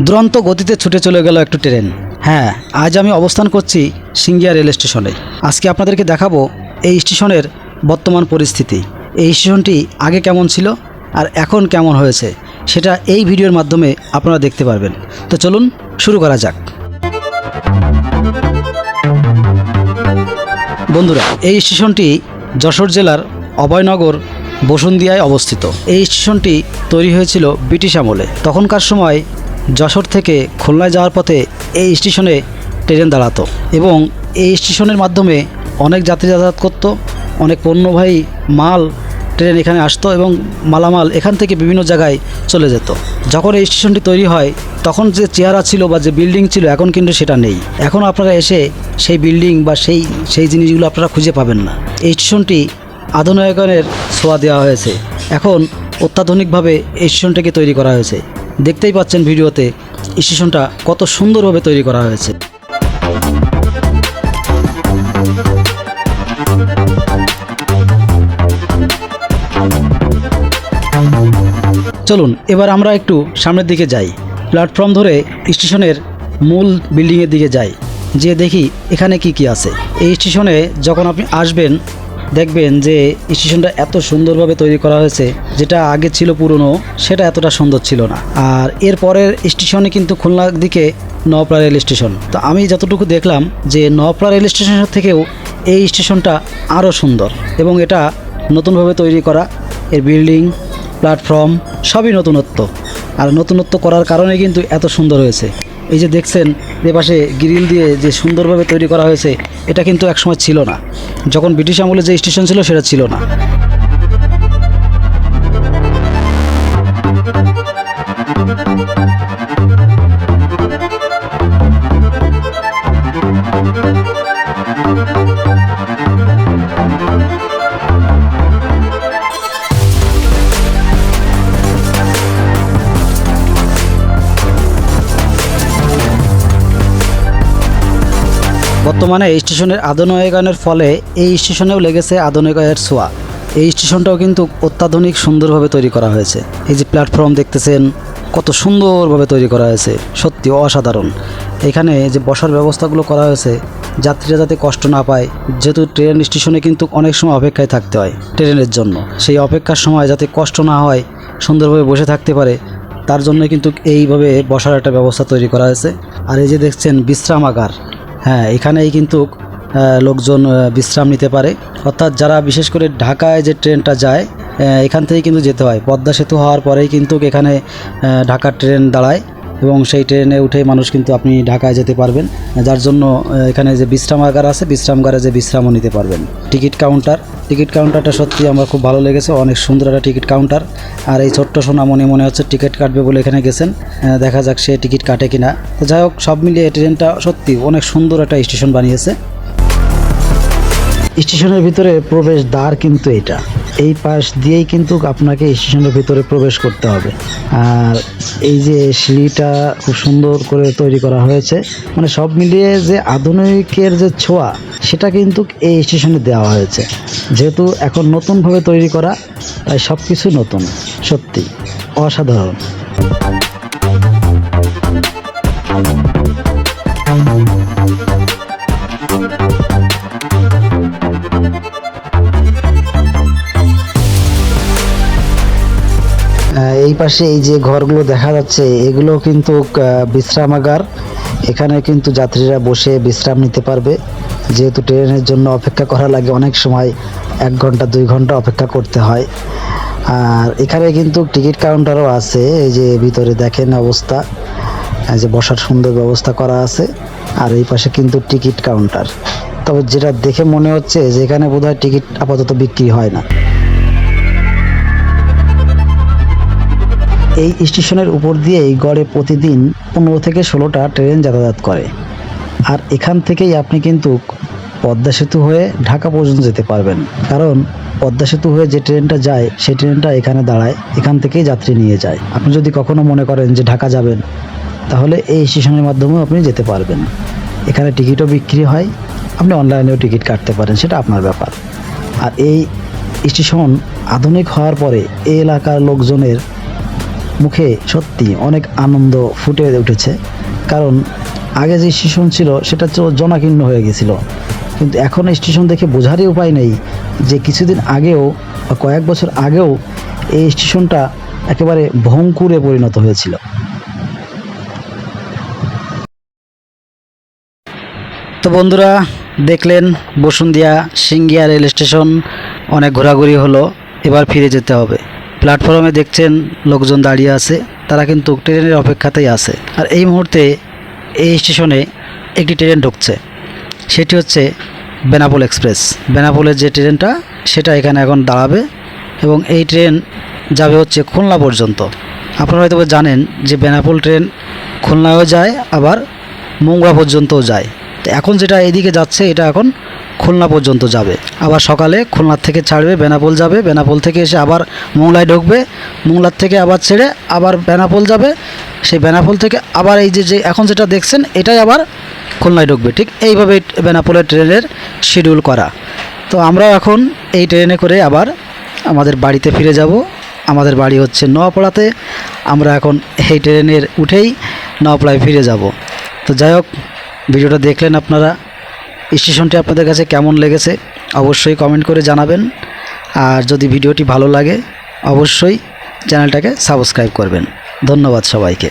দুরন্ত গতিতে ছুটে চলে গেল একটু ট্রেন। হ্যাঁ আজ আমি অবস্থান করছি সিঙ্গিয়া রেল স্টেশনে। আজকে আপনাদেরকে দেখাবো এই স্টেশনের বর্তমান পরিস্থিতি। এই স্টেশনটি আগে কেমন ছিল আর এখন কেমন হয়েছে, সেটা এই ভিডিওর মাধ্যমে আপনারা দেখতে পারবেন। তো চলুন শুরু করা যাক। বন্ধুরা, এই স্টেশনটি যশোর জেলার অভয়নগর বসুন্দিয়ায় অবস্থিত। এই স্টেশনটি তৈরি হয়েছিল ব্রিটিশ আমলে। তখনকার সময় যশোর থেকে খুলনায় যাওয়ার পথে এই স্টেশনে ট্রেন দাঁড়াতো এবং এই স্টেশনের মাধ্যমে অনেক যাত্রী যাতায়াত করতো, অনেক পণ্যবাহী মাল ট্রেন এখানে আসতো এবং মালামাল এখান থেকে বিভিন্ন জায়গায় চলে যেত। যখন এই স্টেশনটি তৈরি হয়, তখন যে চেহারা ছিল বা যে বিল্ডিং ছিল এখন কিন্তু সেটা নেই। এখন আপনারা এসে সেই বিল্ডিং বা সেই সেই জিনিসগুলো আপনারা খুঁজে পাবেন না। এই স্টেশনটি আধুনিকায়নের ছোঁয়া দেওয়া হয়েছে। এখন অত্যাধুনিকভাবে এই স্টেশনটিকে তৈরি করা হয়েছে। দেখতেই পাচ্ছেন ভিডিওতে স্টেশনটা কত সুন্দরভাবে তৈরি করা হয়েছে। চলুন, এবার আমরা একটু সামনের দিকে যাই। প্ল্যাটফর্ম ধরে স্টেশনের মূল বিল্ডিংয়ের দিকে যাই যে দেখি এখানে কি কি আছে। এই স্টেশনে যখন আপনি আসবেন দেখবেন যে স্টেশনটা এত সুন্দরভাবে তৈরি করা হয়েছে, যেটা আগে ছিল পুরনো, সেটা এতটা সুন্দর ছিল না। আর এর পরের স্টেশনে কিন্তু খুলনার দিকে নওপাড়া রেল স্টেশন। তো আমি যতটুকু দেখলাম যে নওপাড়া রেল স্টেশনের থেকেও এই স্টেশনটা আরও সুন্দর এবং এটা নতুনভাবে তৈরি করা, এর বিল্ডিং, প্ল্যাটফর্ম সবই নতুনত্ব। আর নতুনত্ব করার কারণে কিন্তু এত সুন্দর হয়েছে। এই যে দেখছেন যে পাশে গ্রিল দিয়ে যে সুন্দরভাবে তৈরি করা হয়েছে, এটা কিন্তু একসময় ছিল না। যখন ব্রিটিশ আমলে যে স্টেশন ছিল, সেটা ছিল না। বর্তমানে এই স্টেশনের আধুনিকায়নের ফলে এই স্টেশনেও লেগেছে আধুনিকায়ের ছোঁয়া। এই স্টেশনটাও কিন্তু অত্যাধুনিক সুন্দরভাবে তৈরি করা হয়েছে। এই যে প্ল্যাটফর্ম দেখতেছেন, কত সুন্দরভাবে তৈরি করা হয়েছে, সত্যি অসাধারণ। এখানে যে বসার ব্যবস্থাগুলো করা হয়েছে, যাত্রীরা যাতে কষ্ট না পায়, যেহেতু ট্রেন স্টেশনে কিন্তু অনেক সময় অপেক্ষায় থাকতে হয় ট্রেনের জন্য। সেই অপেক্ষার সময় যাতে কষ্ট না হয়, সুন্দরভাবে বসে থাকতে পারে, তার জন্য কিন্তু এইভাবে বসার একটা ব্যবস্থা তৈরি করা হয়েছে। আর এই যে দেখছেন বিশ্রামাগার হ্যাঁ এখানেই কিন্তু লোকজন বিশ্রাম নিতে পারে। অর্থাৎ যারা বিশেষ করে ঢাকায় যে ট্রেনটা যায় এখান থেকেই কিন্তু যেতে হয়। পদ্মা সেতু হওয়ার পরেই কিন্তু এখানে ঢাকার ট্রেন দাঁড়ায়। এবং সেই ট্রেনে উঠে মানুষ কিন্তু আপনি ঢাকায় যেতে পারবেন। যার জন্য এখানে যে বিশ্রামাগার আছে, বিশ্রামগারে যে বিশ্রামও নিতে পারবেন। টিকিট কাউন্টার, টিকিট কাউন্টারটা সত্যি আমার খুব ভালো লেগেছে, অনেক সুন্দর একটা টিকিট কাউন্টার। আর এই ছোট্ট সোনা মনে মনে হচ্ছে টিকিট কাটবে বলে এখানে গেছেন। দেখা যাক সে টিকিট কাটে কিনা। তো যাই হোক, সব মিলিয়ে ট্রেনটা সত্যি অনেক সুন্দর একটা স্টেশন বানিয়েছে। স্টেশনের ভিতরে প্রবেশ দ্বার কিন্তু এটা। এই পাশ দিয়েই কিন্তু আপনাকে স্টেশনের ভিতরে প্রবেশ করতে হবে। আর এই যে সিঁড়িটা খুব সুন্দর করে তৈরি করা হয়েছে মানে সব মিলিয়ে যে আধুনিকের যে ছোঁয়া, সেটা কিন্তু এই স্টেশনে দেওয়া হয়েছে। যেহেতু এখন নতুনভাবে তৈরি করা, তাই সব কিছু নতুন সত্যি অসাধারণ। এই পাশে এই যে ঘরগুলো দেখা যাচ্ছে, এগুলো কিন্তু বিশ্রামাগার। এখানে কিন্তু যাত্রীরা বসে বিশ্রাম নিতে পারবে। যেহেতু ট্রেনের জন্য অপেক্ষা করা লাগে, অনেক সময় এক ঘণ্টা, দুই ঘণ্টা অপেক্ষা করতে হয়। আর এখানে কিন্তু টিকিট কাউন্টারও আছে, এই যে ভিতরে দেখেন অবস্থা। এই যে বসার সুন্দর ব্যবস্থা করা আছে, আর এই পাশে কিন্তু টিকিট কাউন্টার। তবে যেটা দেখে মনে হচ্ছে, যে এখানে বোধহয় টিকিট আপাতত বিক্রি হয় না। এই স্টেশনের উপর দিয়েই গড়ে প্রতিদিন পনেরো থেকে ষোলোটা ট্রেন যাতায়াত করে। আর এখান থেকেই আপনি কিন্তু পদ্মা সেতু হয়ে ঢাকা পর্যন্ত যেতে পারবেন। কারণ পদ্মা সেতু হয়ে যে ট্রেনটা যায়, সেই ট্রেনটা এখানে দাঁড়ায়, এখান থেকেই যাত্রী নিয়ে যায়। আপনি যদি কখনো মনে করেন যে ঢাকা যাবেন, তাহলে এই স্টেশনের মাধ্যমেও আপনি যেতে পারবেন। এখানে টিকিটও বিক্রি হয়, আপনি অনলাইনেও টিকিট কাটতে পারেন, সেটা আপনার ব্যাপার। আর এই স্টেশন আধুনিক হওয়ার পরে এই এলাকার লোকজনের মুখে সত্যি অনেক আনন্দ ফুটে উঠেছে। কারণ আগে যে স্টেশন ছিল, সেটা তো জনাকীর্ণ হয়ে গেছিল। কিন্তু এখন স্টেশন দেখে বোঝারই উপায় নেই যে কিছুদিন আগেও বা কয়েক বছর আগেও এই স্টেশনটা একেবারে ভঙ্কুরে পরিণত হয়েছিল। তো বন্ধুরা, দেখলেন বসুন্ধিয়া সিঙ্গিয়া রেল স্টেশন, অনেক ঘোরাঘুরি হলো, এবার ফিরে যেতে হবে। প্ল্যাটফর্মে দেখছেন লোকজন দাঁড়িয়ে আছে, তারা কিন্তু ট্রেনের অপেক্ষাতেই আছে। আর এই মুহূর্তে এই স্টেশনে একটি ট্রেন ঢুকছে, সেটি হচ্ছে বেনাপোল এক্সপ্রেস। বেনাপোলের যে ট্রেনটা, সেটা এখানে এখন দাঁড়াবে এবং এই ট্রেন যাবে হচ্ছে খুলনা পর্যন্ত। আপনারা হয়তো জানেন যে বেনাপোল ট্রেন খুলনায়ও যায়, আবার মোংরা পর্যন্তও যায়। তো এখন যেটা এদিকে যাচ্ছে, এটা এখন খুলনা পর্যন্ত যাবে। আবার সকালে খুলনার থেকে ছাড়বে, বেনাপোল যাবে, বেনাপোল থেকে এসে আবার মোংলায় ঢুকবে, মোংলার থেকে আবার ছেড়ে আবার বেনাপোল যাবে, সেই বেনাপোল থেকে আবার এই যে যে এখন যেটা দেখছেন, এটাই আবার খুলনায় ঢুকবে। ঠিক এইভাবে বেনাপোলের ট্রেনের শিডিউল করা। তো আমরা এখন এই ট্রেনে করে আবার আমাদের বাড়িতে ফিরে যাব। আমাদের বাড়ি হচ্ছে নোয়াপাড়াতে আমরা এখন এই ট্রেনের উঠেই নোয়াপাড়ায় ফিরে যাব। তো যাই হোক, ভিডিওটা দেখলেন আপনারা। স্টেশনটি আপনাদের কাছে কেমন লেগেছে অবশ্যই কমেন্ট করে জানাবেন। আর যদি ভিডিওটি ভালো লাগে, অবশ্যই চ্যানেলটাকে সাবস্ক্রাইব করবেন। ধন্যবাদ সবাইকে।